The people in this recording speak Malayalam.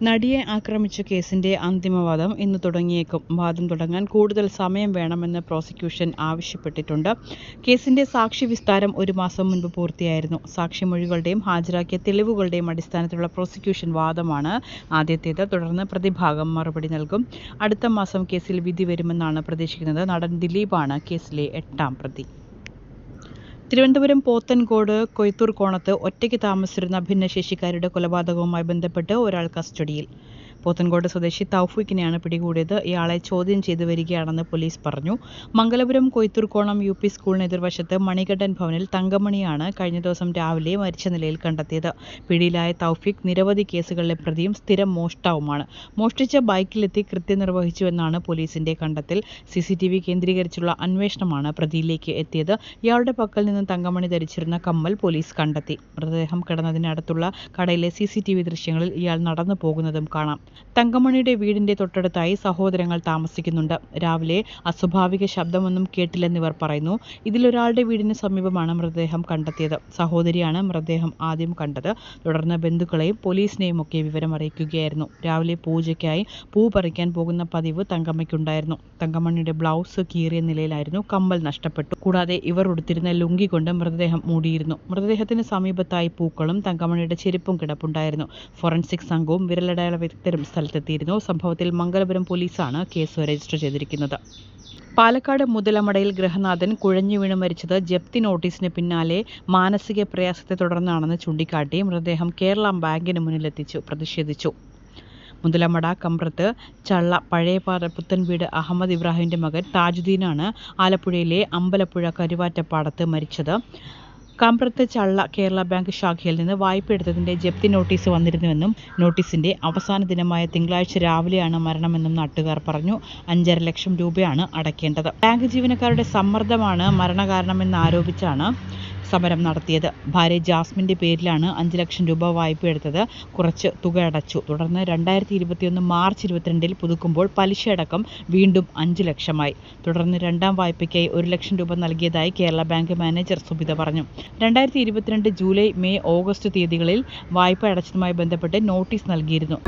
നടിയെ ആക്രമിച്ച കേസിന്റെ അന്തിമവാദം ഇന്ന് തുടങ്ങിയേക്കും. വാദം തുടങ്ങാൻ കൂടുതൽ സമയം വേണമെന്ന് പ്രോസിക്യൂഷൻ ആവശ്യപ്പെട്ടിട്ടുണ്ട്. കേസിന്റെ സാക്ഷി വിസ്താരം ഒരു മാസം മുൻപ് പൂർത്തിയായിരുന്നു. സാക്ഷിമൊഴികളുടെയും ഹാജരാക്കിയ തെളിവുകളുടെയും അടിസ്ഥാനത്തിലുള്ള പ്രോസിക്യൂഷൻ വാദമാണ് ആദ്യത്തേത്. തുടർന്ന് പ്രതിഭാഗം മറുപടി നൽകും. അടുത്ത മാസം കേസിൽ വിധി വരുമെന്നാണ് പ്രതീക്ഷിക്കുന്നത്. നടൻ ദിലീപാണ് കേസിലെ എട്ടാം പ്രതി. തിരുവനന്തപുരം പോത്തൻകോട് കൊയ്ത്തൂർ കോണത്ത് ഒറ്റയ്ക്ക് താമസിച്ചിരുന്ന ഭിന്നശേഷിക്കാരുടെ കൊലപാതകവുമായി ബന്ധപ്പെട്ട് ഒരാൾ കസ്റ്റഡിയിൽ. പോത്തൻകോട് സ്വദേശി തൗഫീഖിനെയാണ് പിടികൂടിയത്. ഇയാളെ ചോദ്യം ചെയ്തു വരികയാണെന്ന് പോലീസ് പറഞ്ഞു. മംഗലപുരം കൊയ്ത്തൂർക്കോണം യു പി സ്കൂളിന് എതിർവശത്ത് മണികണ്ഠൻ ഭവനിൽ തങ്കമണിയാണ് കഴിഞ്ഞ ദിവസം രാവിലെ മരിച്ച നിലയിൽ കണ്ടെത്തിയത്. പിടിയിലായ തൗഫീഖ് നിരവധി കേസുകളിലെ പ്രതിയും സ്ഥിരം മോഷ്ടാവുമാണ്. മോഷ്ടിച്ച ബൈക്കിലെത്തി കൃത്യം നിർവഹിച്ചുവെന്നാണ് പോലീസിന്റെ കണ്ടെത്തൽ. സി സി ടി വി കേന്ദ്രീകരിച്ചുള്ള അന്വേഷണമാണ് പ്രതിയിലേക്ക് എത്തിയത്. ഇയാളുടെ പക്കൽ നിന്ന് തങ്കമണി ധരിച്ചിരുന്ന കമ്മൽ പോലീസ് കണ്ടെത്തി. മൃതദേഹം കിടന്നതിനടുത്തുള്ള കടയിലെ സി സി ടി വി ദൃശ്യങ്ങളിൽ ഇയാൾ നടന്നു പോകുന്നതും കാണാം. തങ്കമണിയുടെ വീടിന്റെ തൊട്ടടുത്തായി സഹോദരങ്ങൾ താമസിക്കുന്നുണ്ട്. രാവിലെ അസ്വാഭാവിക ശബ്ദമൊന്നും കേട്ടില്ലെന്നിവർ പറയുന്നു. ഇതിലൊരാളുടെ വീടിന് സമീപമാണ് മൃതദേഹം കണ്ടെത്തിയത്. സഹോദരിയാണ് മൃതദേഹം ആദ്യം കണ്ടത്. തുടർന്ന് ബന്ധുക്കളെയും പോലീസിനെയും ഒക്കെ വിവരം അറിയിക്കുകയായിരുന്നു. രാവിലെ പൂജയ്ക്കായി പൂ പറിക്കാൻ പോകുന്ന പതിവ് തങ്കമ്മയ്ക്കുണ്ടായിരുന്നു. തങ്കമണിയുടെ ബ്ലൗസ് കീറിയ നിലയിലായിരുന്നു കമ്മൽ നഷ്ടപ്പെട്ടു. കൂടാതെ ഇവർ ഉടുത്തിരുന്ന ലുങ്കി കൊണ്ട് മൃതദേഹം മൂടിയിരുന്നു. മൃതദേഹത്തിന് സമീപത്തായി പൂക്കളും തങ്കമണിയുടെ ചെരുപ്പും കിടപ്പുണ്ടായിരുന്നു. ഫോറൻസിക് സംഘവും വിരലടയാള വിദഗ്ധരും സ്ഥലത്തെത്തിയിരുന്നു. സംഭവത്തിൽ മംഗലപുരം പോലീസാണ് കേസ് രജിസ്റ്റർ ചെയ്തിരിക്കുന്നത്. പാലക്കാട് മുതലമടയിൽ ഗൃഹനാഥൻ കുഴഞ്ഞു വീണ് മരിച്ചത് ജപ്തി നോട്ടീസിന് പിന്നാലെ മാനസിക പ്രയാസത്തെ തുടർന്നാണെന്ന് ചൂണ്ടിക്കാട്ടി മൃതദേഹം കേരള ബാങ്കിന് മുന്നിലെത്തിച്ചു പ്രതിഷേധിച്ചു. മുതലമട കമ്പ്രത്ത് ചള്ള പഴയപാറ പുത്തൻവീട് അഹമ്മദ് ഇബ്രാഹിമിന്റെ മകൻ താജുദ്ദീനാണ് ആലപ്പുഴയിലെ അമ്പലപ്പുഴ കരുവാറ്റപ്പാടത്ത് മരിച്ചത്. കാമ്പ്രത്ത് ചള്ള കേരള ബാങ്ക് ശാഖയിൽ നിന്ന് വായ്പ എടുത്തതിന്റെ ജപ്തി നോട്ടീസ് വന്നിരുന്നുവെന്നും നോട്ടീസിന്റെ അവസാന ദിനമായ തിങ്കളാഴ്ച രാവിലെയാണ് മരണമെന്നും നാട്ടുകാർ പറഞ്ഞു. അഞ്ചര ലക്ഷം രൂപയാണ് അടയ്ക്കേണ്ടത്. ബാങ്ക് ജീവനക്കാരുടെ സമ്മർദ്ദമാണ് മരണകാരണമെന്ന് ആരോപിച്ചാണ് സമരം നടത്തിയത്. ഭാര്യ ജാസ്മിന്റെ പേരിലാണ് അഞ്ച് ലക്ഷം രൂപ വായ്പ എടുത്തത്. കുറച്ച് തുക അടച്ചു. തുടർന്ന് രണ്ടായിരത്തി ഇരുപത്തിയൊന്ന് മാർച്ച് ഇരുപത്തിരണ്ടിൽ പുതുക്കുമ്പോൾ പലിശയടക്കം വീണ്ടും അഞ്ച് ലക്ഷമായി. തുടർന്ന് രണ്ടാം വായ്പയ്ക്കായി ഒരു ലക്ഷം രൂപ നൽകിയതായി കേരള ബാങ്ക് മാനേജർ സുബിത പറഞ്ഞു. രണ്ടായിരത്തി ഇരുപത്തിരണ്ട് ജൂലൈ മെയ് ഓഗസ്റ്റ് തീയതികളിൽ വായ്പ അടച്ചതുമായി ബന്ധപ്പെട്ട് നോട്ടീസ് നൽകിയിരുന്നു.